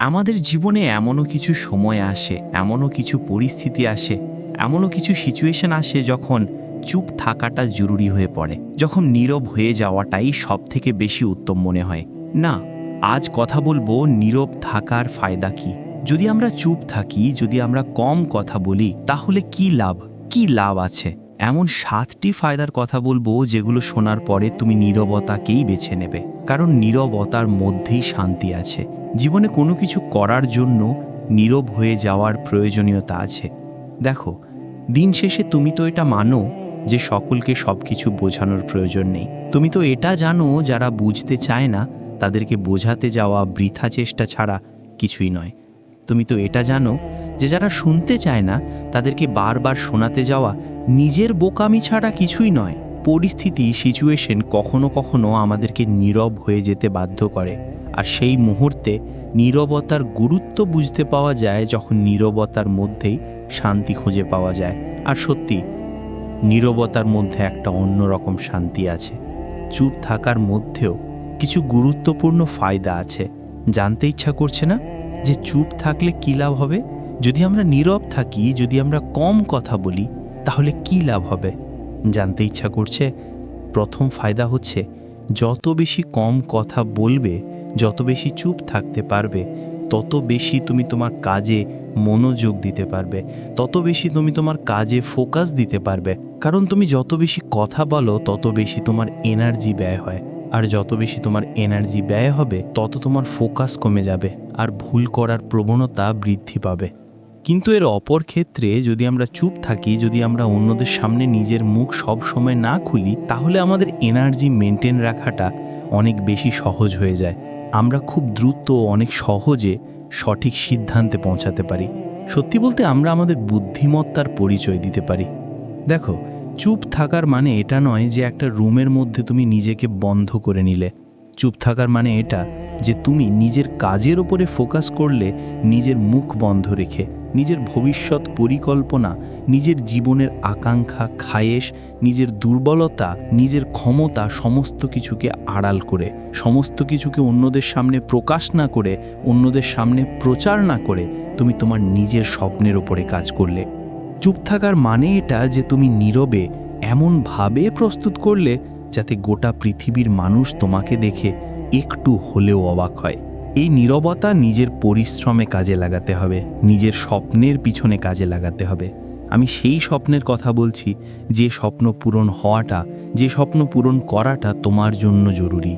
আমাদের জীবনে এমনও কিছু সময় আসে, এমনও কিছু পরিস্থিতি আসে, এমনও কিছু সিচুয়েশন আসে যখন চুপ থাকাটা জরুরি হয়ে পড়ে, যখন নীরব হয়ে যাওয়াটাই সব থেকে বেশি উত্তম মনে হয়। না, আজ কথা বলব নীরব থাকার ফায়দা কি? যদি আমরা চুপ থাকি, যদি আমরা কম কথা বলি, তাহলে কি লাভ? কি লাভ আছে? এমন সাতটি ফায়দার কথা বলব যেগুলো শোনার পরে তুমি নীরবতাকেই বেছে নেবে। কারণ নীরবতার মধ্যেই শান্তি আছে। জীবনে কোনো কিছু করার জন্য নীরব হয়ে যাওয়ার প্রয়োজনীয়তা আছে। দেখো, দিন শেষে তুমি তো এটা মানো যে সকলকে সব কিছু বোঝানোর প্রয়োজন নেই। তুমি তো এটা জানো, যারা বুঝতে চায় না, তাদেরকে বোঝাতে যাওয়া বৃথা চেষ্টা ছাড়া কিছুই নয়। তুমি তো এটা জানো যে যারা শুনতে চায় না, তাদেরকে বারবার শোনাতে যাওয়া নিজের বোকামি ছাড়া কিছুই নয়। পরিস্থিতি সিচুয়েশন কখনো কখনো আমাদেরকে নীরব হয়ে যেতে বাধ্য করে। আর সেই মুহূর্তে নীরবতার গুরুত্ব বুঝতে পাওয়া যায় যখন নীরবতার মধ্যেই শান্তি খুঁজে পাওয়া যায়। আর সত্যি, নীরবতার মধ্যে একটা অন্যরকম শান্তি আছে। চুপ থাকার মধ্যেও কিছু গুরুত্বপূর্ণ ফায়দা আছে। জানতে ইচ্ছা করছে না যে চুপ থাকলে কী লাভ হবে? যদি আমরা নীরব থাকি, যদি আমরা কম কথা বলি, তাহলে কী লাভ হবে? জানতে ইচ্ছা করছে, প্রথম ফায়দা হচ্ছে যত বেশি কম কথা বলবে, যত বেশি চুপ থাকতে পারবে, তত বেশি তুমি তোমার কাজে মনোযোগ দিতে পারবে, তত বেশি তুমি তোমার কাজে ফোকাস দিতে পারবে। কারণ তুমি যত বেশি কথা বলো, তত বেশি তোমার এনার্জি ব্যয় হয়। আর যত বেশি তোমার এনার্জি ব্যয় হবে, তত তোমার ফোকাস কমে যাবে। আর ভুল করার প্রবণতা বৃদ্ধি পাবে। কিন্তু এর অপর ক্ষেত্রে যদি আমরা চুপ থাকি, যদি আমরা অন্যদের সামনে নিজের মুখ সব সময় না খুলি, তাহলে আমাদের এনার্জি মেনটেন রাখাটা অনেক বেশি সহজ হয়ে যায়। আমরা খুব দ্রুত অনেক সহজে সঠিক সিদ্ধান্তে পৌঁছাতে পারি। সত্যি বলতে আমরা আমাদের বুদ্ধিমত্তার পরিচয় দিতে পারি। দেখো, চুপ থাকার মানে এটা নয় যে একটা রুমের মধ্যে তুমি নিজেকে বন্ধ করে নিলে। চুপ থাকার মানে এটা যে তুমি নিজের কাজের ওপরে ফোকাস করলে নিজের মুখ বন্ধ রেখে, নিজের ভবিষ্যৎ পরিকল্পনা, নিজের জীবনের আকাঙ্ক্ষা, খায়েশ, নিজের দুর্বলতা, নিজের ক্ষমতা সমস্ত কিছুকে আড়াল করে, সমস্ত কিছুকে অন্যদের সামনে প্রকাশ না করে, অন্যদের সামনে প্রচার না করে তুমি তোমার নিজের স্বপ্নের ওপরে কাজ করলে। চুপ থাকার মানে এটা যে তুমি নীরবে, এমনভাবে প্রস্তুত করলে যাতে গোটা পৃথিবীর মানুষ তোমাকে দেখে একটু হলেও অবাক হয়। এই নীরবতা নিজের পরিশ্রমে কাজে লাগাতে হবে, নিজের স্বপ্নের পিছনে কাজে লাগাতে হবে। আমি সেই স্বপ্নের কথা বলছি, যে স্বপ্ন পূরণ হওয়াটা, যে স্বপ্ন পূরণ করাটা তোমার জন্য জরুরি।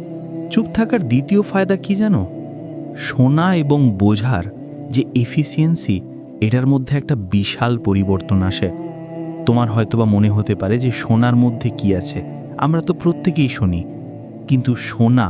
চুপ থাকার দ্বিতীয় ফায়দা কি জানো? শোনা এবং বোঝার যে এফিসিয়েন্সি এটার মধ্যে একটা বিশাল পরিবর্তন আসে। তোমার হয়তোবা মনে হতে পারে যে শোনার মধ্যে কি আছে। আমরা তো প্রত্যেকেই শুনি। কিন্তু শোনা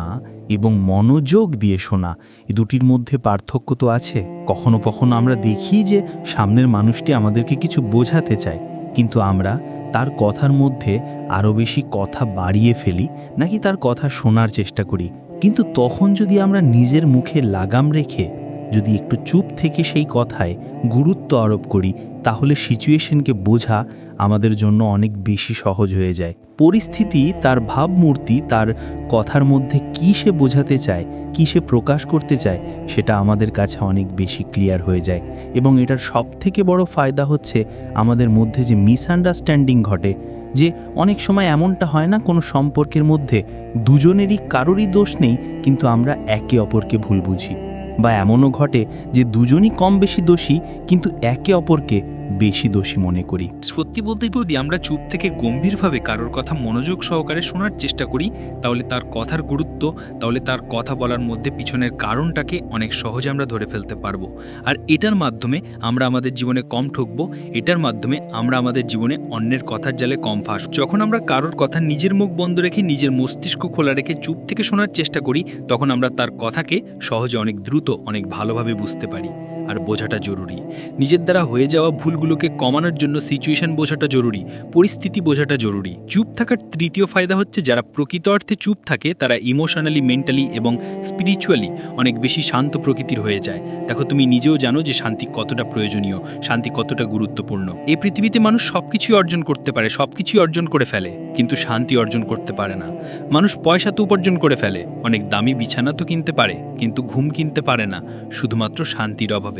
এবং মনোযোগ দিয়ে শোনা এই দুটির মধ্যে পার্থক্য তো আছে। কখনো কখনো আমরা দেখি যে সামনের মানুষটি আমাদেরকে কিছু বোঝাতে চায়, কিন্তু আমরা তার কথার মধ্যে আরও বেশি কথা বাড়িয়ে ফেলি, নাকি তার কথা শোনার চেষ্টা করি। কিন্তু তখন যদি আমরা নিজের মুখে লাগাম রেখে যদি একটু চুপ থেকে সেই কথায় গুরুত্ব আরোপ করি, তাহলে সিচুয়েশনকে বোঝা আমাদের জন্য অনেক বেশি সহজ হয়ে যায়। পরিস্থিতি, তার ভাবমূর্তি, তার কথার মধ্যে কী সে বোঝাতে চায়, কী সে প্রকাশ করতে চায়, সেটা আমাদের কাছে অনেক বেশি ক্লিয়ার হয়ে যায়। এবং এটার সবথেকে বড় ফায়দা হচ্ছে আমাদের মধ্যে যে মিসআন্ডারস্ট্যান্ডিং ঘটে, যে অনেক সময় এমনটা হয় না কোনো সম্পর্কের মধ্যে, দুজনেরই কারোরই দোষ নেই, কিন্তু আমরা একে অপরকে ভুল বুঝি। বা এমনও ঘটে যে দুজনই কম বেশি দোষী, কিন্তু একে অপরকে বেশি দোষী মনে করি। সত্যি বলতে যদি আমরা চুপ থেকে গম্ভীরভাবে কারোর কথা মনোযোগ সহকারে শোনার চেষ্টা করি, তাহলে তার কথার গুরুত্ব, তাহলে তার কথা বলার মধ্যে পিছনের কারণটাকে অনেক সহজে আমরা ধরে ফেলতে পারব। আর এটার মাধ্যমে আমরা আমাদের জীবনে কম ঠকবো, এটার মাধ্যমে আমরা আমাদের জীবনে অন্যের কথার জালে কম ফাঁস। যখন আমরা কারোর কথা নিজের মুখ বন্ধ রেখে নিজের মস্তিষ্ক খোলা রেখে চুপ থেকে শোনার চেষ্টা করি, তখন আমরা তার কথাকে সহজে অনেক দ্রুত, অনেক ভালোভাবে বুঝতে পারি। আর বোঝাটা জরুরি। নিজের দ্বারা হয়ে যাওয়া ভুলগুলোকে কমানোর জন্য সিচুয়েশন বোঝাটা জরুরি, পরিস্থিতি বোঝাটা জরুরি। চুপ থাকার তৃতীয় ফায়দা হচ্ছে যারা প্রকৃত অর্থে চুপ থাকে, তারা ইমোশনালি মেন্টালি এবং স্পিরিচুয়ালি অনেক বেশি শান্ত প্রকৃতির হয়ে যায়। দেখো, তুমি নিজেও জানো যে শান্তি কতটা প্রয়োজনীয়, শান্তি কতটা গুরুত্বপূর্ণ। এই পৃথিবীতে মানুষ সব কিছুই অর্জন করতে পারে সব কিছুই অর্জন করে ফেলে, কিন্তু শান্তি অর্জন করতে পারে না। মানুষ পয়সা তো উপার্জন করে ফেলে, অনেক দামি বিছানা তো কিনতে পারে, কিন্তু ঘুম কিনতে পারে না, শুধুমাত্র শান্তির অভাবে।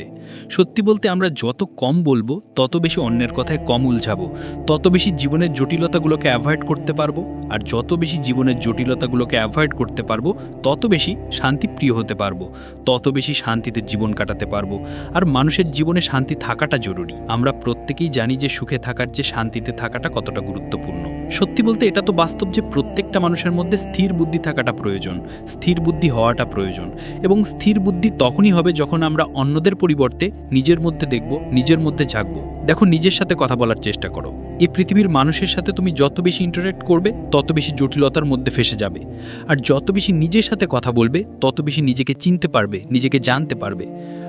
সত্যি বলতে আমরা যত কম বলব, তত বেশি অন্যের কথায় কম উলঝাবো। তত বেশি জীবনের জটিলতাগুলোকে অ্যাভয়েড করতে পারব আর যত বেশি জীবনের জটিলতাগুলোকে অ্যাভয়েড করতে পারব, তত বেশি শান্তিপ্রিয় হতে পারব। তত বেশি শান্তিতে জীবন কাটাতে পারব। আর মানুষের জীবনে শান্তি থাকাটা জরুরি। আমরা প্রত্যেকেই জানি যে সুখে থাকার চেয়ে শান্তিতে থাকাটা কতটা গুরুত্বপূর্ণ। সত্যি বলতে এটা তো বাস্তব যে প্রত্যেকটা মানুষের মধ্যে স্থির বুদ্ধি থাকাটা প্রয়োজন, স্থির বুদ্ধি হওয়াটা প্রয়োজন এবং স্থির বুদ্ধি তখনই হবে যখন আমরা অন্যদের পরিবর্তে নিজের মধ্যে দেখব, নিজের মধ্যে জাগবো। দেখো, নিজের সাথে কথা বলার চেষ্টা করো। এই পৃথিবীর মানুষের সাথে তুমি যত বেশি ইন্টারেক্ট করবে, তত বেশি জটিলতার মধ্যে ফেসে যাবে। আর যত বেশি নিজের সাথে কথা বলবে, তত বেশি নিজেকে চিনতে পারবে, নিজেকে জানতে পারবে।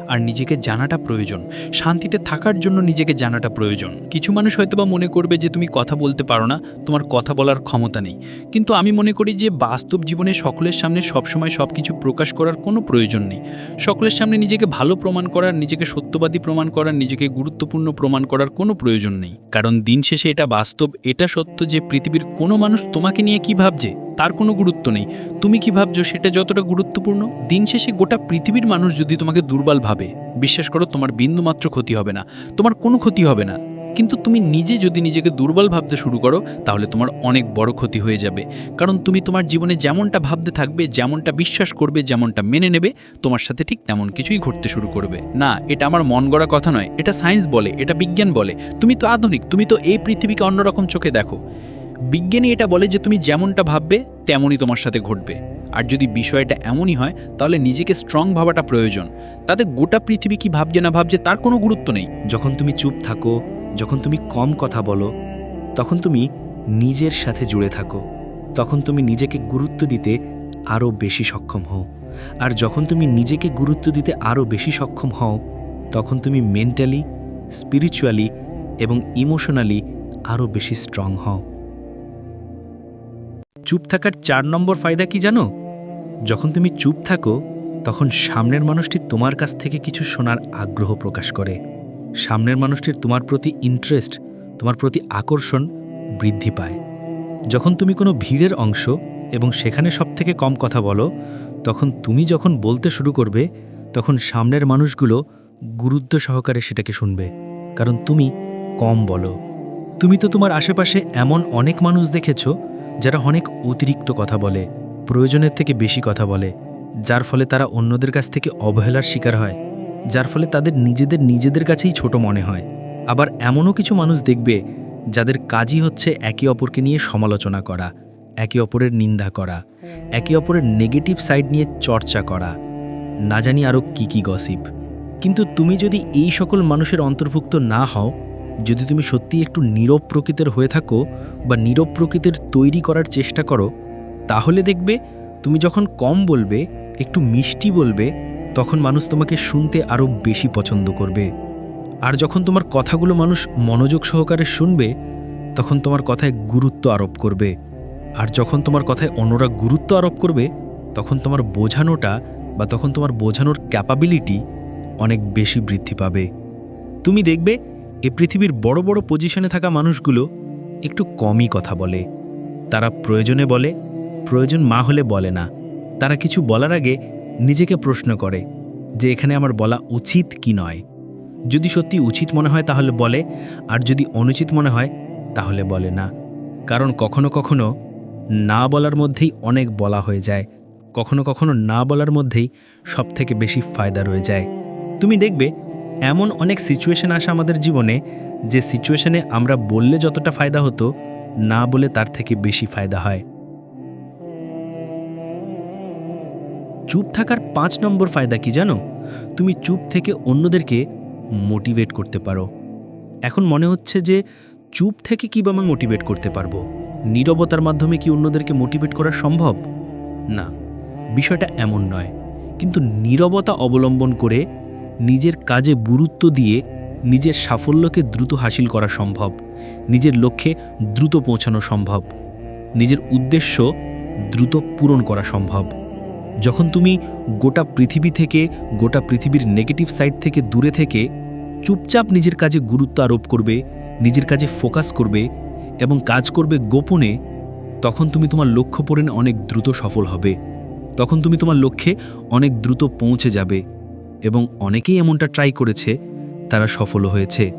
আর নিজেকে জানাটা প্রয়োজন। শান্তিতে থাকার জন্য নিজেকে জানাটা প্রয়োজন। কিছু মানুষ হয়তোবা মনে করবে যে তুমি কথা বলতে পারো না, তোমার কথা বলার ক্ষমতা নেই। কিন্তু আমি মনে করি যে বাস্তব জীবনে সকলের সামনে সবসময় সব কিছু প্রকাশ করার কোনো প্রয়োজন নেই। সকলের সামনে নিজেকে ভালো প্রমাণ করার, নিজেকে সত্যবাদী প্রমাণ করার, নিজেকে গুরুত্বপূর্ণ প্রমাণ করার কোনো প্রয়োজন নেই। কারণ দিন শেষে এটা বাস্তব, এটা সত্য যে পৃথিবীর কোনো মানুষ তোমাকে নিয়ে কি ভাবছে? তার কোনো গুরুত্ব নেই। তুমি কি ভাবছ সেটা যতটা গুরুত্বপূর্ণ? দিন শেষে গোটা পৃথিবীর মানুষ যদি তোমাকে দুর্বল ভাবে, বিশ্বাস করো তোমার বিন্দুমাত্র ক্ষতি হবে না, তোমার কোনো ক্ষতি হবে না। কিন্তু তুমি নিজে যদি নিজেকে দুর্বল ভাবতে শুরু করো, তাহলে তোমার অনেক বড় ক্ষতি হয়ে যাবে। কারণ তুমি তোমার জীবনে যেমনটা ভাবতে থাকবে, যেমনটা বিশ্বাস করবে, যেমনটা মেনে নেবে, তোমার সাথে ঠিক তেমন কিছুই ঘটতে শুরু করবে। না, এটা আমার মন গড়া কথা নয়, এটা সায়েন্স বলে, এটা বিজ্ঞান বলে। তুমি তো আধুনিক, তুমি তো এই পৃথিবীকে অন্যরকম চোখে দেখো। বিজ্ঞানী এটা বলে যে তুমি যেমনটা ভাববে, তেমনই তোমার সাথে ঘটবে। আর যদি বিষয়টা এমনই হয়, তাহলে নিজেকে স্ট্রং ভাবাটা প্রয়োজন। তাতে গোটা পৃথিবী কি ভাবছে না ভাবছে, তার কোনো গুরুত্ব নেই। যখন তুমি চুপ থাকো, যখন তুমি কম কথা বলো, তখন তুমি নিজের সাথে জুড়ে থাকো। তখন তুমি নিজেকে গুরুত্ব দিতে আরও বেশি সক্ষম হও। আর যখন তুমি নিজেকে গুরুত্ব দিতে আরও বেশি সক্ষম হও, তখন তুমি মেন্টালি স্পিরিচুয়ালি এবং ইমোশনালি আরও বেশি স্ট্রং হও। চুপ থাকার চার নম্বর ফায়দা কি জানো? যখন তুমি চুপ থাকো, তখন সামনের মানুষটি তোমার কাছ থেকে কিছু শোনার আগ্রহ প্রকাশ করে। সামনের মানুষটির তোমার প্রতি ইন্টারেস্ট তোমার প্রতি আকর্ষণ বৃদ্ধি পায়। যখন তুমি কোনো ভিড়ের অংশ এবং সেখানে সবথেকে কম কথা বলো, তখন তুমি যখন বলতে শুরু করবে, তখন সামনের মানুষগুলো গুরুত্ব সহকারে সেটাকে শুনবে। কারণ তুমি কম বলো। তুমি তো তোমার আশেপাশে এমন অনেক মানুষ দেখেছ যারা অনেক অতিরিক্ত কথা বলে, প্রয়োজনের থেকে বেশি কথা বলে, যার ফলে তারা অন্যদের কাছ থেকে অবহেলার শিকার হয়, যার ফলে তাদের নিজেদের নিজেদের কাছেই ছোট মনে হয়। আবার এমনও কিছু মানুষ দেখবে, যাদের কাজই হচ্ছে একে অপরকে নিয়ে সমালোচনা করা, একে অপরের নিন্দা করা, একে অপরের নেগেটিভ সাইড নিয়ে চর্চা করা, না জানি আরও কী কী গসিপ। কিন্তু তুমি যদি এই সকল মানুষের অন্তর্ভুক্ত না হও যদি তুমি সত্যি একটু নীরব প্রকৃতির হয়ে থাকো বা নীরব প্রকৃতির তৈরি করার চেষ্টা করো, তাহলে দেখবে তুমি যখন কম বলবে, একটু মিষ্টি বলবে, তখন মানুষ তোমাকে শুনতে আরও বেশি পছন্দ করবে। আর যখন তোমার কথাগুলো মানুষ মনোযোগ সহকারে শুনবে, তখন তোমার কথায় গুরুত্ব আরোপ করবে। আর যখন তোমার কথায় অন্যরা গুরুত্ব আরোপ করবে, তখন তোমার বোঝানোটা বা তখন তোমার বোঝানোর ক্যাপাবিলিটি অনেক বেশি বৃদ্ধি পাবে। তুমি দেখবে এ পৃথিবীর বড় বড় পজিশনে থাকা মানুষগুলো একটু কমই কথা বলে। তারা প্রয়োজনে বলে, প্রয়োজন মা হলে বলে না। তারা কিছু বলার আগে নিজেকে প্রশ্ন করে যে এখানে আমার বলা উচিত কি নয়। যদি সত্যি উচিত মনে হয় তাহলে বলে, আর যদি অনুচিত মনে হয় তাহলে বলে না। কারণ কখনো কখনো না বলার মধ্যেই অনেক বলা হয়ে যায়। কখনো কখনো না বলার মধ্যেই সবথেকে বেশি ফায়দা রয়ে যায়। তুমি দেখবে এমন অনেক সিচুয়েশন আসে আমাদের জীবনে যে সিচুয়েশনে আমরা বললে যতটা ফায়দা হতো, না বলে তার থেকে বেশি ফায়দা হয়। চুপ থাকার পাঁচ নম্বর ফায়দা কি জানো? তুমি চুপ থেকে অন্যদেরকে মোটিভেট করতে পারো। এখন মনে হচ্ছে যে চুপ থেকে কীভাবে মোটিভেট করতে পারব? নীরবতার মাধ্যমে কি অন্যদেরকে মোটিভেট করা সম্ভব? না, বিষয়টা এমন নয়। কিন্তু নীরবতা অবলম্বন করে নিজের কাজে গুরুত্ব দিয়ে নিজের সাফল্যকে দ্রুত হাসিল করা সম্ভব, নিজের লক্ষ্যে দ্রুত পৌঁছানো সম্ভব, নিজের উদ্দেশ্য দ্রুত পূরণ করা সম্ভব। যখন তুমি গোটা পৃথিবী থেকে, গোটা পৃথিবীর নেগেটিভ সাইড থেকে দূরে থেকে চুপচাপ নিজের কাজে গুরুত্ব আরোপ করবে, নিজের কাজে ফোকাস করবে এবং কাজ করবে গোপনে, তখন তুমি তোমার লক্ষ্য পূরণে অনেক দ্রুত সফল হবে। তখন তুমি তোমার লক্ষ্যে অনেক দ্রুত পৌঁছে যাবে। এবং অনেকেই এমনটা ট্রাই করেছে, তারা সফল হয়েছে।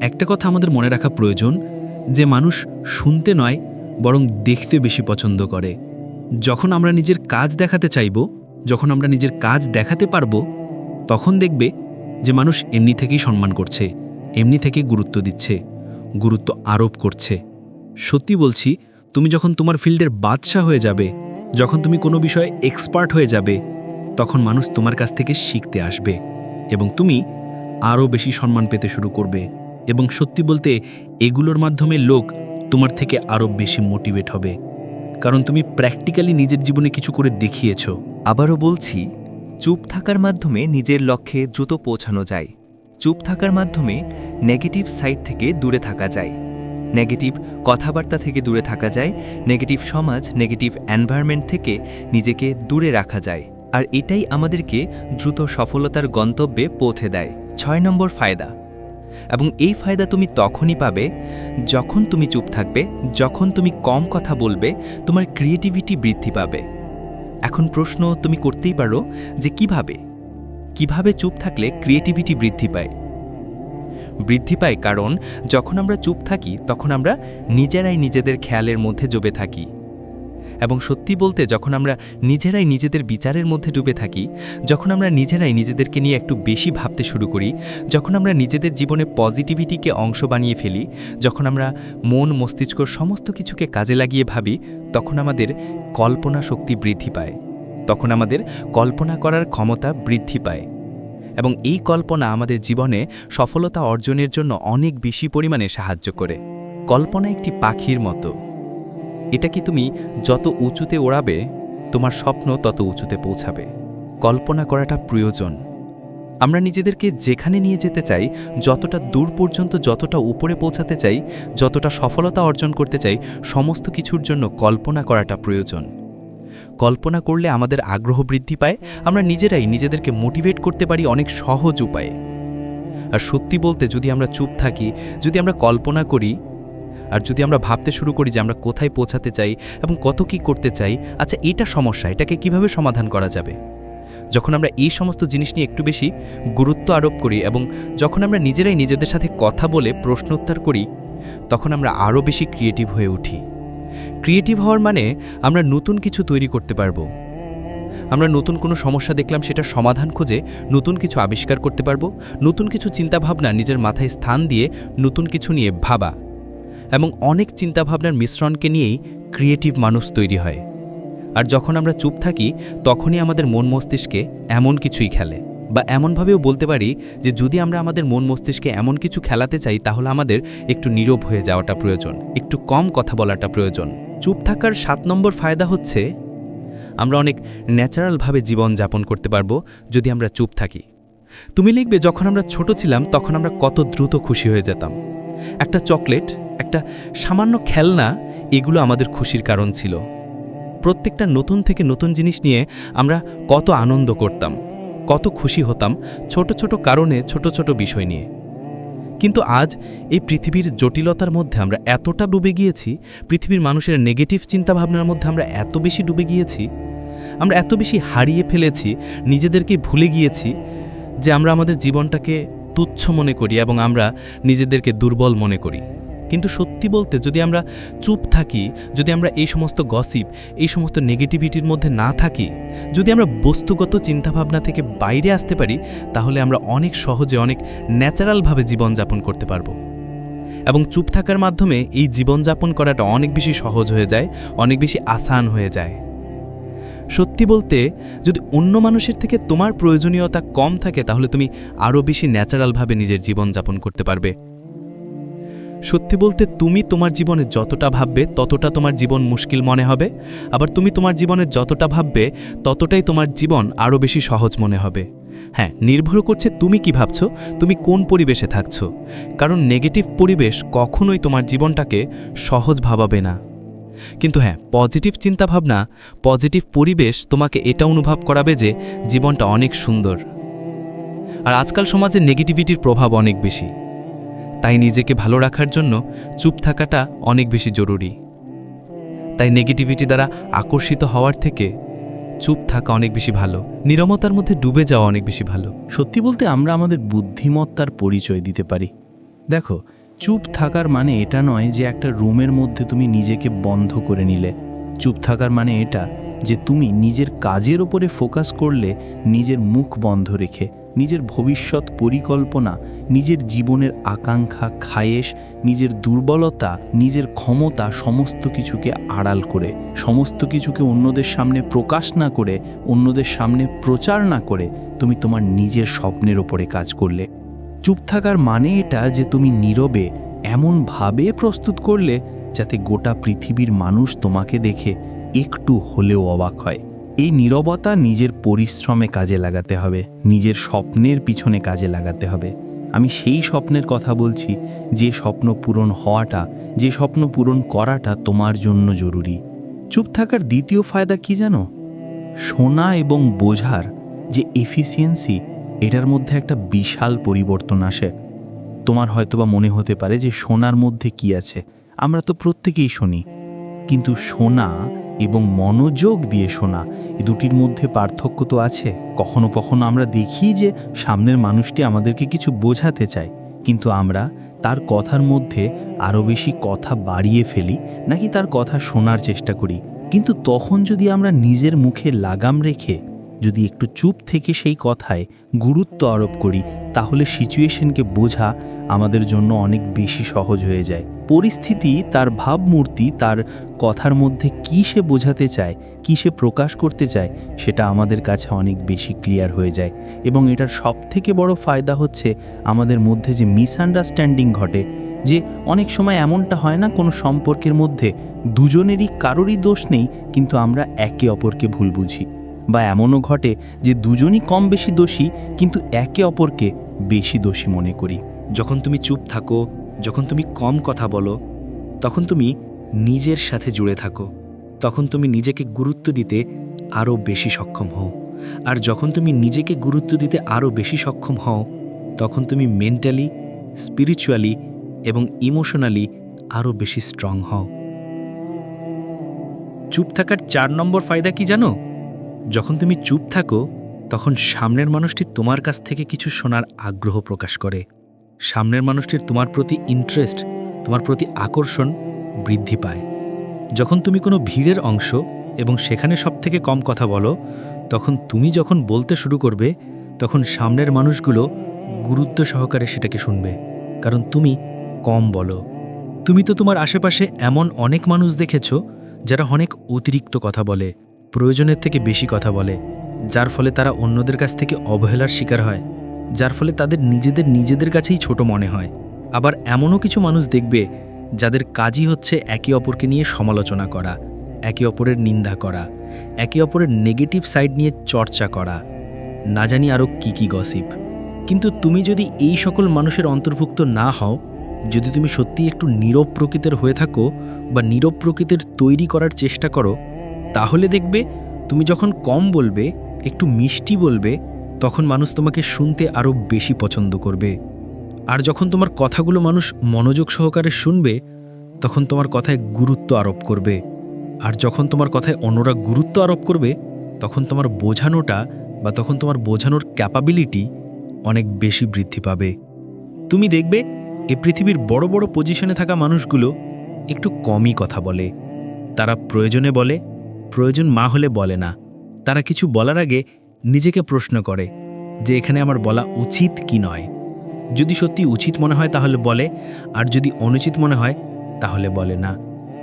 একটা কথা আমাদের মনে রাখা প্রয়োজন, যে মানুষ শুনতে নয়, বরং দেখতে বেশি পছন্দ করে। যখন আমরা নিজের কাজ দেখাতে চাইব, যখন আমরা নিজের কাজ দেখাতে পারব, তখন দেখবে যে মানুষ এমনি থেকেই সম্মান করছে, এমনি থেকেই গুরুত্ব দিচ্ছে, গুরুত্ব আরোপ করছে। সত্যি বলছি, তুমি যখন তোমার ফিল্ডের বাদশা হয়ে যাবে, যখন তুমি কোনো বিষয়ে এক্সপার্ট হয়ে যাবে তখন মানুষ তোমার কাছ থেকে শিখতে আসবে এবং তুমি আরও বেশি সম্মান পেতে শুরু করবে এবং সত্যি বলতে এগুলোর মাধ্যমে লোক তোমার থেকে আরও বেশি মোটিভেট হবে। কারণ তুমি প্র্যাকটিক্যালি নিজের জীবনে কিছু করে দেখিয়েছ। আবারও বলছি, চুপ থাকার মাধ্যমে নিজের লক্ষ্যে দ্রুত পৌঁছানো যায়। চুপ থাকার মাধ্যমে নেগেটিভ সাইড থেকে দূরে থাকা যায়। নেগেটিভ কথাবার্তা থেকে দূরে থাকা যায়। নেগেটিভ সমাজ, নেগেটিভ এনভায়রনমেন্ট থেকে নিজেকে দূরে রাখা যায়। আর এটাই আমাদেরকে দ্রুত সফলতার গন্তব্যে পৌঁছে দেয়। ছয় নম্বর ফায়দা। এবং এই ফায়দা তুমি তখনই পাবে যখন তুমি চুপ থাকবে, যখন তুমি কম কথা বলবে, তোমার ক্রিয়েটিভিটি বৃদ্ধি পাবে। এখন প্রশ্ন তুমি করতেই পারো যে কীভাবে? কীভাবে চুপ থাকলে ক্রিয়েটিভিটি বৃদ্ধি পায়? বৃদ্ধি পায় কারণ যখন আমরা চুপ থাকি, তখন আমরা নিজেরাই নিজেদের খেয়ালের মধ্যে ডুবে থাকি। এবং সত্যি বলতে যখন আমরা নিজেরাই নিজেদের বিচারের মধ্যে ডুবে থাকি, যখন আমরা নিজেরাই নিজেদেরকে নিয়ে একটু বেশি ভাবতে শুরু করি, যখন আমরা নিজেদের জীবনে পজিটিভিটিকে অংশ বানিয়ে ফেলি, যখন আমরা মন, মস্তিষ্ক সমস্ত কিছুকে কাজে লাগিয়ে ভাবি, তখন আমাদের কল্পনা শক্তি বৃদ্ধি পায়। তখন আমাদের কল্পনা করার ক্ষমতা বৃদ্ধি পায়। এবং এই কল্পনা আমাদের জীবনে সফলতা অর্জনের জন্য অনেক বেশি পরিমাণে সাহায্য করে। কল্পনা একটি পাখির মতো। এটা কি তুমি যত উঁচুতে ওড়াবে, তোমার স্বপ্ন তত উঁচুতে পৌঁছাবে। কল্পনা করাটা প্রয়োজন। আমরা নিজেদেরকে যেখানে নিয়ে যেতে চাই, যতটা দূর পর্যন্ত, যতটা উপরে পৌঁছাতে চাই, যতটা সফলতা অর্জন করতে চাই, সমস্ত কিছুর জন্য কল্পনা করাটা প্রয়োজন। কল্পনা করলে আমাদের আগ্রহ বৃদ্ধি পায়, আমরা নিজেরাই নিজেদেরকে মোটিভেট করতে পারি অনেক সহজ উপায়ে। আর সত্যি বলতে যদি আমরা চুপ থাকি, যদি আমরা কল্পনা করি আর যদি আমরা ভাবতে শুরু করি যে আমরা কোথায় পৌঁছাতে চাই এবং কত কি করতে চাই আচ্ছা এটা সমস্যা, এটাকে কীভাবে সমাধান করা যাবে? যখন আমরা এই সমস্ত জিনিস নিয়ে একটু বেশি গুরুত্ব আরোপ করি এবং যখন আমরা নিজেরাই নিজেদের সাথে কথা বলে প্রশ্নোত্তর করি, তখন আমরা আরও বেশি ক্রিয়েটিভ হয়ে উঠি। ক্রিয়েটিভ হওয়ার মানে আমরা নতুন কিছু তৈরি করতে পারব। আমরা নতুন কোনো সমস্যা দেখলাম সেটা সমাধান খুঁজে নতুন কিছু আবিষ্কার করতে পারব, নতুন কিছু চিন্তাভাবনা নিজের মাথায় স্থান দিয়ে নতুন কিছু নিয়ে ভাবা। এবং অনেক চিন্তাভাবনার মিশ্রণকে নিয়েই ক্রিয়েটিভ মানুষ তৈরি হয়। আর যখন আমরা চুপ থাকি, তখনই আমাদের মন মস্তিষ্কে এমন কিছুই খেলে। বা এমনভাবেও বলতে পারি যে, যদি আমরা আমাদের মন মস্তিষ্কে এমন কিছু খেলাতে চাই, তাহলে আমাদের একটু নীরব হয়ে যাওয়াটা প্রয়োজন, একটু কম কথা বলাটা প্রয়োজন। চুপ থাকার সাত নম্বর ফায়দা হচ্ছে, আমরা অনেক ন্যাচারালভাবে জীবন যাপন করতে পারব যদি আমরা চুপ থাকি। তুমি লিখবে, যখন আমরা ছোট ছিলাম, তখন আমরা কত দ্রুত খুশি হয়ে যেতাম। একটা চকলেট, একটা সামান্য খেলনা, এগুলো আমাদের খুশির কারণ ছিল। প্রত্যেকটা নতুন থেকে নতুন জিনিস নিয়ে আমরা কত আনন্দ করতাম, কত খুশি হতাম ছোট ছোট কারণে, ছোট ছোট বিষয় নিয়ে। কিন্তু আজ এই পৃথিবীর জটিলতার মধ্যে আমরা এতটা ডুবে গিয়েছি, পৃথিবীর মানুষের নেগেটিভ চিন্তাভাবনার মধ্যে আমরা এত বেশি ডুবে গিয়েছি, আমরা এত বেশি হারিয়ে ফেলেছি, নিজেদেরকে ভুলে গিয়েছি যে আমরা আমাদের জীবনটাকে তুচ্ছ মনে করি এবং আমরা নিজেদেরকে দুর্বল মনে করি। কিন্তু সত্যি বলতে যদি আমরা চুপ থাকি, যদি আমরা এই সমস্ত গসিপ এই সমস্ত নেগেটিভিটির মধ্যে না থাকি, যদি আমরা বস্তুগত চিন্তাভাবনা থেকে বাইরে আসতে পারি, তাহলে আমরা অনেক সহজে, অনেক ন্যাচারালভাবে জীবনযাপন করতে পারব। এবং চুপ থাকার মাধ্যমে এই জীবনযাপন করাটা অনেক বেশি সহজ হয়ে যায়, অনেক বেশি আসান হয়ে যায়। সত্যি বলতে, যদি অন্য মানুষের থেকে তোমার প্রয়োজনীয়তা কম থাকে, তাহলে তুমি আরও বেশি ন্যাচারালভাবে নিজের জীবনযাপন করতে পারবে। সত্যি বলতে, তুমি তোমার জীবনে যতটা ভাববে, ততটা তোমার জীবন মুশকিল মনে হবে। আবার তুমি তোমার জীবনে যতটা ভাববে, ততটাই তোমার জীবন আরও বেশি সহজ মনে হবে। হ্যাঁ নির্ভর করছে তুমি কি ভাবছ, তুমি কোন পরিবেশে থাকছো। কারণ নেগেটিভ পরিবেশ কখনোই তোমার জীবনটাকে সহজ ভাবাবে না। কিন্তু হ্যাঁ পজিটিভ চিন্তাভাবনা, পজিটিভ পরিবেশ তোমাকে এটা অনুভব করাবে যে জীবনটা অনেক সুন্দর। আর আজকাল সমাজে নেগেটিভিটির প্রভাব অনেক বেশি। তাই নিজেকে ভালো রাখার জন্য চুপ থাকাটা অনেক বেশি জরুরি। তাই নেগেটিভিটি দ্বারা আকর্ষিত হওয়ার থেকে চুপ থাকা অনেক বেশি ভালো। নিরমতার মধ্যে ডুবে যাওয়া অনেক বেশি ভালো। সত্যি বলতে আমরা আমাদের বুদ্ধিমত্তার পরিচয় দিতে পারি। দেখো চুপ থাকার মানে এটা নয় যে একটা রুমের মধ্যে তুমি নিজেকে বন্ধ করে নিলে। চুপ থাকার মানে এটা যে তুমি নিজের কাজের ওপরে ফোকাস করলে নিজের মুখ বন্ধ রেখে, নিজের ভবিষ্যৎ পরিকল্পনা, নিজের জীবনের আকাঙ্ক্ষা, খায়েশ, নিজের দুর্বলতা, নিজের ক্ষমতা সমস্ত কিছুকে আড়াল করে, সমস্ত কিছুকে অন্যদের সামনে প্রকাশ না করে, অন্যদের সামনে প্রচার না করে তুমি তোমার নিজের স্বপ্নের ওপরে কাজ করলে। চুপ থাকার মানে এটা যে তুমি নীরবে এমনভাবে প্রস্তুত করলে যাতে গোটা পৃথিবীর মানুষ তোমাকে দেখে একটু হলেও অবাক হয়। এই নীরবতা নিজের পরিশ্রমে কাজে লাগাতে হবে, নিজের স্বপ্নের পিছনে কাজে লাগাতে হবে। আমি সেই স্বপ্নের কথা বলছি, যে স্বপ্ন পূরণ হওয়াটা, যে স্বপ্ন পূরণ করাটা তোমার জন্য জরুরি। চুপ থাকার দ্বিতীয় ফায়দা কি জানো? শোনা এবং বোঝার যে এফিসিয়েন্সি এটার মধ্যে একটা বিশাল পরিবর্তন আসে। তোমার হয়তোবা মনে হতে পারে যে সোনার মধ্যে কি আছে। আমরা তো প্রত্যেকেই শুনি। কিন্তু শোনা এবং মনোযোগ দিয়ে শোনা এই দুটির মধ্যে পার্থক্য তো আছে। কখনো কখনো আমরা দেখি যে সামনের মানুষটি আমাদেরকে কিছু বোঝাতে চায়, কিন্তু আমরা তার কথার মধ্যে আরও বেশি কথা বাড়িয়ে ফেলি, নাকি তার কথা শোনার চেষ্টা করি। কিন্তু তখন যদি আমরা নিজের মুখে লাগাম রেখে যদি একটু চুপ থেকে সেই কথায় গুরুত্ব আরোপ করি, তাহলে সিচুয়েশনকে বোঝা আমাদের জন্য অনেক বেশি সহজ হয়ে যায়। পরিস্থিতি, তার ভাবমূর্তি, তার কথার মধ্যে কী সে বোঝাতে চায়, কী সে প্রকাশ করতে চায়, সেটা আমাদের কাছে অনেক বেশি ক্লিয়ার হয়ে যায়। এবং এটার সবথেকে বড় ফায়দা হচ্ছে আমাদের মধ্যে যে মিসআন্ডারস্ট্যান্ডিং ঘটে, যে অনেক সময় এমনটা হয় না কোনো সম্পর্কের মধ্যে, দুজনেরই কারোরই দোষ নেই, কিন্তু আমরা একে অপরকে ভুল বুঝি। বা এমনও ঘটে যে দুজনই কম বেশি দোষী, কিন্তু একে অপরকে বেশি দোষী মনে করি। যখন তুমি চুপ থাকো, যখন তুমি কম কথা বলো, তখন তুমি নিজের সাথে জুড়ে থাকো। তখন তুমি নিজেকে গুরুত্ব দিতে আরও বেশি সক্ষম হও। আর যখন তুমি নিজেকে গুরুত্ব দিতে আরও বেশি সক্ষম হও, তখন তুমি মেন্টালি, স্পিরিচুয়ালি এবং ইমোশনালি আরও বেশি স্ট্রং হও। চুপ থাকার চার নম্বর ফায়দা কি জানো? যখন তুমি চুপ থাকো, তখন সামনের মানুষটি তোমার কাছ থেকে কিছু শোনার আগ্রহ প্রকাশ করে। সামনের মানুষটির তোমার প্রতি ইন্টারেস্ট তোমার প্রতি আকর্ষণ বৃদ্ধি পায়। যখন তুমি কোনো ভিড়ের অংশ এবং সেখানে সব থেকে কম কথা বলো, তখন তুমি যখন বলতে শুরু করবে, তখন সামনের মানুষগুলো গুরুত্ব সহকারে সেটাকে শুনবে। কারণ তুমি কম বলো। তুমি তো তোমার আশেপাশে এমন অনেক মানুষ দেখেছ, যারা অনেক অতিরিক্ত কথা বলে। প্রয়োজনের থেকে বেশি কথা বলে, যার ফলে তারা অন্যদের কাছ থেকে অবহেলার শিকার হয়, যার ফলে তাদের নিজেদের নিজেদের কাছেই ছোট মনে হয়। আবার এমনও কিছু মানুষ দেখবে, যাদের কাজই হচ্ছে একে অপরকে নিয়ে সমালোচনা করা, একে অপরের নিন্দা করা, একে অপরের নেগেটিভ সাইড নিয়ে চর্চা করা, না জানি আরও কী কী গসিপ। কিন্তু তুমি যদি এই সকল মানুষের অন্তর্ভুক্ত না হও, যদি তুমি সত্যি একটু নীরব প্রকৃতির হয়ে থাকো বা নীরব প্রকৃতির তৈরি করার চেষ্টা করো তাহলে দেখবে তুমি যখন কম বলবে, একটু মিষ্টি বলবে, তখন মানুষ তোমাকে শুনতে আরও বেশি পছন্দ করবে। আর যখন তোমার কথাগুলো মানুষ মনোযোগ সহকারে শুনবে, তখন তোমার কথায় গুরুত্ব আরোপ করবে। আর যখন তোমার কথায় অন্যরা গুরুত্ব আরোপ করবে, তখন তোমার বোঝানোটা বা তখন তোমার বোঝানোর ক্যাপাবিলিটি অনেক বেশি বৃদ্ধি পাবে। তুমি দেখবে, এ পৃথিবীর বড় বড় পজিশনে থাকা মানুষগুলো একটু কমই কথা বলে। তারা প্রয়োজনে বলে প্রয়োজন মা হলে বলে না। তারা কিছু বলার আগে নিজেকে প্রশ্ন করে যে এখানে আমার বলা উচিত কি নয়। যদি সত্যি উচিত মনে হয় তাহলে বলে, আর যদি অনুচিত মনে হয় তাহলে বলে না।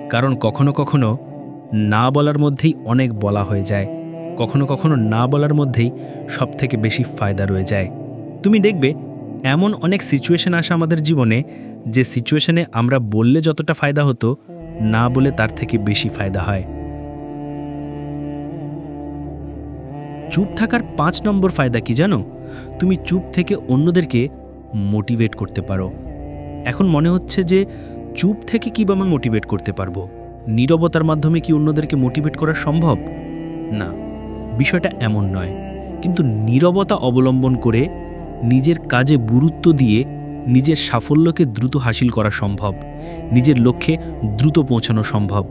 কারণ কখনো কখনো না বলার মধ্যেই অনেক বলা হয়ে যায়। কখনো কখনো না বলার মধ্যেই সব থেকে বেশি ফায়দা রয়ে যায়। তুমি দেখবে, এমন অনেক সিচুয়েশন আসে আমাদের জীবনে যে সিচুয়েশনে আমরা বললে যতটা ফায়দা হতো, না বলে তার থেকে বেশি ফায়দা হয়। চুপ থাকার পাঁচ নম্বর ফায়দা কি জানো? তুমি চুপ থেকে অন্যদেরকে মোটিভেট করতে পারো। এখন মনে হচ্ছে যে চুপ থেকে কীভাবে মোটিভেট করতে পারব? নীরবতার মাধ্যমে কি অন্যদেরকে মোটিভেট করা সম্ভব? না, বিষয়টা এমন নয়। কিন্তু নীরবতা অবলম্বন করে নিজের কাজে গুরুত্ব দিয়ে নিজের সাফল্যকে দ্রুত হাসিল করা সম্ভব। নিজের লক্ষ্যে দ্রুত পৌঁছানো সম্ভব।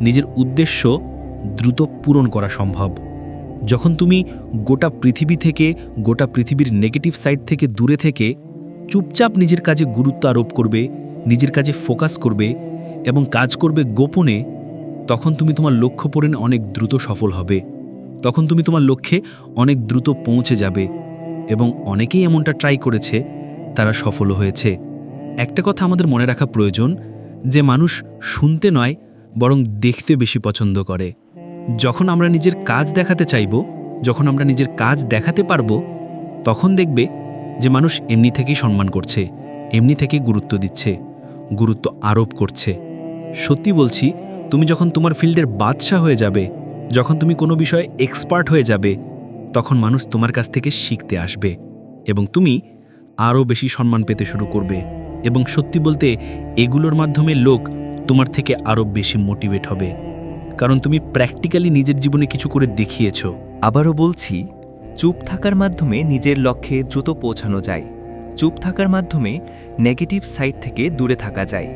নিজের উদ্দেশ্য দ্রুত পূরণ করা সম্ভব। যখন তুমি গোটা পৃথিবী থেকে, গোটা পৃথিবীর নেগেটিভ সাইড থেকে দূরে থেকে চুপচাপ নিজের কাজে গুরুত্ব আরোপ করবে, নিজের কাজে ফোকাস করবে এবং কাজ করবে গোপনে, তখন তুমি তোমার লক্ষ্য পূরণে অনেক দ্রুত সফল হবে। তখন তুমি তোমার লক্ষ্যে অনেক দ্রুত পৌঁছে যাবে এবং অনেকেই এমনটা ট্রাই করেছে, তারা সফল হয়েছে। একটা কথা আমাদের মনে রাখা প্রয়োজন, যে মানুষ শুনতে নয়, বরং দেখতে বেশি পছন্দ করে। যখন আমরা নিজের কাজ দেখাতে চাইব, যখন আমরা নিজের কাজ দেখাতে পারব, তখন দেখবে যে মানুষ এমনি থেকেই সম্মান করছে, এমনি থেকেই গুরুত্ব দিচ্ছে, গুরুত্ব আরোপ করছে। সত্যি বলছি, তুমি যখন তোমার ফিল্ডের বাদশাহ হয়ে যাবে, যখন তুমি কোনো বিষয়ে এক্সপার্ট হয়ে যাবে, তখন মানুষ তোমার কাছ থেকে শিখতে আসবে এবং তুমি আরও বেশি সম্মান পেতে শুরু করবে এবং সত্যি বলতে এগুলোর মাধ্যমে লোক তোমার থেকে আরও বেশি মোটিভেট হবে। কারণ তুমি প্র্যাকটিক্যালি নিজের জীবনে কিছু করে দেখিয়েছো। আবারও বলছি, চুপ থাকার মাধ্যমে নিজের লক্ষ্যে দ্রুত পৌঁছানো যায়। চুপ থাকার মাধ্যমে নেগেটিভ সাইড থেকে দূরে থাকা যায়।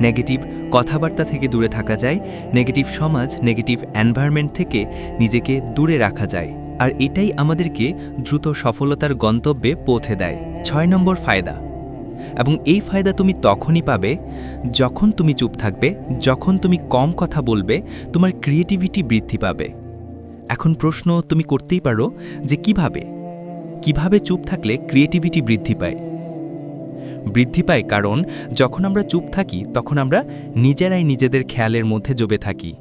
নেগেটিভ কথাবার্তা থেকে দূরে থাকা যায় নেগেটিভ সমাজ নেগেটিভ এনভায়রনমেন্ট থেকে নিজেকে দূরে রাখা যায়। আর এটাই আমাদেরকে দ্রুত সফলতার গন্তব্যে পৌঁছে দেয়। ছয় নম্বর ফায়দা। এবং এই ফায়দা তুমি তখনই পাবে যখন তুমি চুপ থাকবে, যখন তুমি কম কথা বলবে, তোমার ক্রিয়েটিভিটি বৃদ্ধি পাবে। এখন প্রশ্ন তুমি করতেই পারো যে কীভাবে? কীভাবে চুপ থাকলে ক্রিয়েটিভিটি বৃদ্ধি পায়? বৃদ্ধি পায় কারণ যখন আমরা চুপ থাকি, তখন আমরা নিজেরাই নিজেদের খেয়ালের মধ্যে ডুবে থাকি।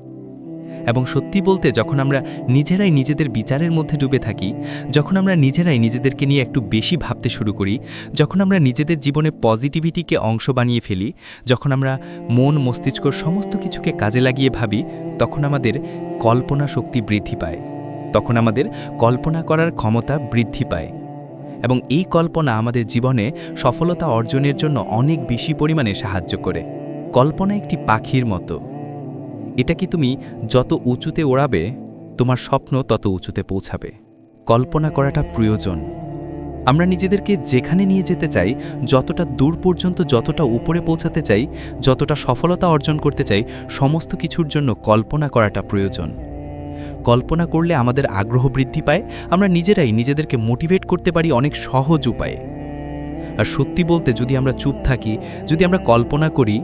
এবং সত্যি বলতে যখন আমরা নিজেরাই নিজেদের বিচারের মধ্যে ডুবে থাকি, যখন আমরা নিজেরাই নিজেদেরকে নিয়ে একটু বেশি ভাবতে শুরু করি, যখন আমরা নিজেদের জীবনে পজিটিভিটিকে অংশ বানিয়ে ফেলি, যখন আমরা মন, মস্তিষ্ক সমস্ত কিছুকে কাজে লাগিয়ে ভাবি, তখন আমাদের কল্পনা শক্তি বৃদ্ধি পায়। তখন আমাদের কল্পনা করার ক্ষমতা বৃদ্ধি পায়। এবং এই কল্পনা আমাদের জীবনে সফলতা অর্জনের জন্য অনেক বেশি পরিমাণে সাহায্য করে। কল্পনা একটি পাখির মতো। এটা কি তুমি যত উঁচুতে ওড়াবে, তোমার স্বপ্ন তত উঁচুতে পৌঁছাবে। কল্পনা করাটা প্রয়োজন। আমরা নিজেদেরকে যেখানে নিয়ে যেতে চাই, যতটা দূর পর্যন্ত, যতটা উপরে পৌঁছাতে চাই, যতটা সফলতা অর্জন করতে চাই, সমস্ত কিছুর জন্য কল্পনা করাটা প্রয়োজন। কল্পনা করলে আমাদের আগ্রহ বৃদ্ধি পায়, আমরা নিজেরাই নিজেদেরকে মোটিভেট করতে পারি অনেক সহজ উপায়ে। আর সত্যি বলতে যদি আমরা চুপ থাকি, যদি আমরা কল্পনা করি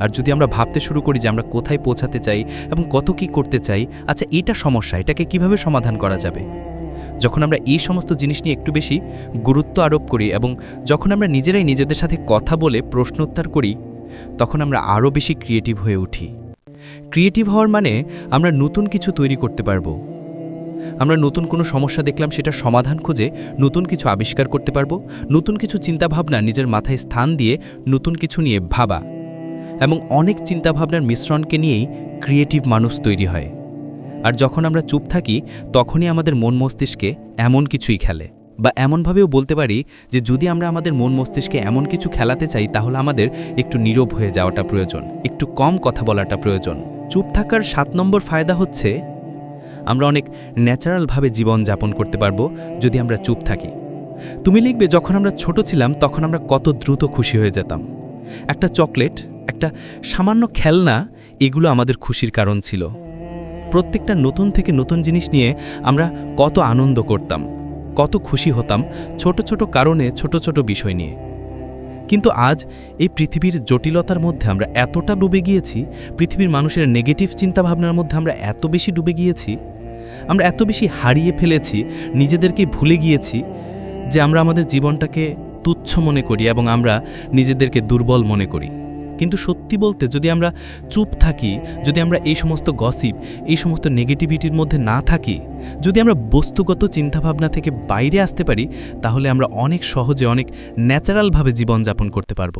আর যদি আমরা ভাবতে শুরু করি যে আমরা কোথায় পৌঁছাতে চাই এবং কত কি করতে চাই আচ্ছা এটা সমস্যা, এটাকে কীভাবে সমাধান করা যাবে? যখন আমরা এই সমস্ত জিনিস নিয়ে একটু বেশি গুরুত্ব আরোপ করি এবং যখন আমরা নিজেরাই নিজেদের সাথে কথা বলে প্রশ্নোত্তর করি, তখন আমরা আরও বেশি ক্রিয়েটিভ হয়ে উঠি। ক্রিয়েটিভ হওয়ার মানে আমরা নতুন কিছু তৈরি করতে পারব। আমরা নতুন কোনো সমস্যা দেখলাম সেটা সমাধান খুঁজে নতুন কিছু আবিষ্কার করতে পারব, নতুন কিছু চিন্তাভাবনা নিজের মাথায় স্থান দিয়ে নতুন কিছু নিয়ে ভাবা। এবং অনেক চিন্তাভাবনার মিশ্রণকে নিয়েই ক্রিয়েটিভ মানুষ তৈরি হয়। আর যখন আমরা চুপ থাকি, তখনই আমাদের মন মস্তিষ্কে এমন কিছুই খেলে। বা এমনভাবেও বলতে পারি যে, যদি আমরা আমাদের মন মস্তিষ্কে এমন কিছু খেলাতে চাই, তাহলে আমাদের একটু নীরব হয়ে যাওয়াটা প্রয়োজন, একটু কম কথা বলাটা প্রয়োজন। চুপ থাকার সাত নম্বর ফায়দা হচ্ছে, আমরা অনেক ন্যাচারালভাবে জীবন যাপন করতে পারব যদি আমরা চুপ থাকি। তুমি লিখবে, যখন আমরা ছোট ছিলাম, তখন আমরা কত দ্রুত খুশি হয়ে যেতাম। একটা চকলেট একটা সামান্য খেলনা এগুলো আমাদের খুশির কারণ ছিল। প্রত্যেকটা নতুন থেকে নতুন জিনিস নিয়ে আমরা কত আনন্দ করতাম, কত খুশি হতাম ছোট ছোট কারণে ছোট ছোট বিষয় নিয়ে। কিন্তু আজ এই পৃথিবীর জটিলতার মধ্যে আমরা এতটা ডুবে গিয়েছি, পৃথিবীর মানুষের নেগেটিভ চিন্তাভাবনার মধ্যে আমরা এত বেশি ডুবে গিয়েছি, আমরা এত বেশি হারিয়ে ফেলেছি, নিজেদেরকে ভুলে গিয়েছি যে আমরা আমাদের জীবনটাকে তুচ্ছ মনে করি এবং আমরা নিজেদেরকে দুর্বল মনে করি। কিন্তু সত্যি বলতে যদি আমরা চুপ থাকি, যদি আমরা এই সমস্ত গসিপ এই সমস্ত নেগেটিভিটির মধ্যে না থাকি, যদি আমরা বস্তুগত চিন্তাভাবনা থেকে বাইরে আসতে পারি, তাহলে আমরা অনেক সহজে, অনেক ন্যাচারালভাবে জীবনযাপন করতে পারব।